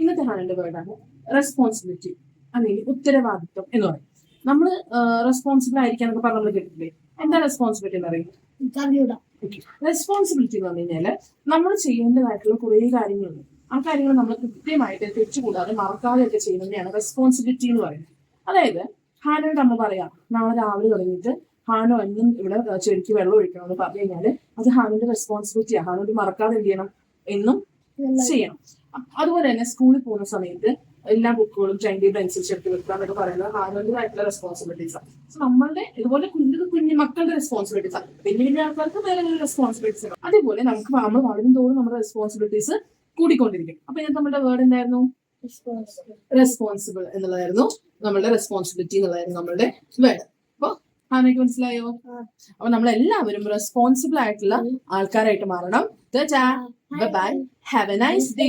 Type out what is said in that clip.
ഇന്നത്തെ ഹാനന്റെ വേർഡാണ് റെസ്പോൺസിബിലിറ്റി അല്ലെങ്കിൽ ഉത്തരവാദിത്വം എന്ന് പറയും. നമ്മൾ റെസ്പോൺസിബിൾ ആയിരിക്കാൻ എന്നൊക്കെ പറഞ്ഞു നമ്മൾ കേട്ടിട്ടില്ലേ? എന്താ റെസ്പോൺസിബിലിറ്റി എന്ന് പറയുന്നത് അറിയൂടാ റെസ്പോൺസിബിലിറ്റി എന്ന് പറഞ്ഞു കഴിഞ്ഞാൽ നമ്മൾ ചെയ്യേണ്ടതായിട്ടുള്ള കുറേ കാര്യങ്ങളുണ്ട്. ആ കാര്യങ്ങൾ നമ്മൾ കൃത്യമായിട്ട് തെറ്റുകൂടാതെ മറക്കാതെ ഒക്കെ ചെയ്യുന്നതിനെയാണ് റെസ്പോൺസിബിലിറ്റി എന്ന് പറയുന്നത്. അതായത് ഹാനോട് അമ്മ പറയാം നാളെ രാവിലെ തുടങ്ങിയിട്ട് ഹാനോ എന്നും ഇവിടെ ചെടിക്ക് വെള്ളം ഒഴിക്കണം എന്ന് പറഞ്ഞു കഴിഞ്ഞാൽ അത് ഹാനോന്റെ റെസ്പോൺസിബിലിറ്റിയാണ് ഹാനോട് മറക്കാതെ എന്ത് ചെയ്യണം? എന്നും ചെയ്യണം. അതുപോലെ തന്നെ സ്കൂളിൽ പോകുന്ന സമയത്ത് എല്ലാ ബുക്കുകളും ടൈം ടേബിൾ അനുസരിച്ച് എടുത്ത് വെക്കുക എന്നൊക്കെ പറയുന്നത് ആരോഗ്യമായിട്ടുള്ള റെസ്പോൺസിബിലിറ്റീസ് ആണ്. സോ നമ്മളുടെ ഇതുപോലെ കുഞ്ഞു കുഞ്ഞു മക്കളുടെ റെസ്പോൺസിബിലിറ്റീസ് ആണ്. വലിയ വലിയ ആൾക്കാർക്ക് വേറെ റെസ്പോൺസിബിലിറ്റീസ് ആണ് അതേപോലെ നമുക്ക് നമ്മൾ വളരും തോറും നമ്മുടെ റെസ്പോൺസിബിലിറ്റീസ് കൂടിക്കൊണ്ടിരിക്കും. അപ്പൊ ഇതിനകത്ത് നമ്മുടെ വേർഡ് എന്തായിരുന്നു? റെസ്പോൺസിബിൾ എന്നുള്ളതായിരുന്നു. നമ്മളുടെ റെസ്പോൺസിബിലിറ്റി എന്നുള്ളതായിരുന്നു നമ്മളുടെ വേർഡ് അപ്പൊ ആനയ്ക്ക് മനസ്സിലായോ? അപ്പൊ നമ്മൾ എല്ലാവരും റെസ്പോൺസിബിൾ ആയിട്ടുള്ള ആൾക്കാരായിട്ട് മാറണം. Bye have a nice day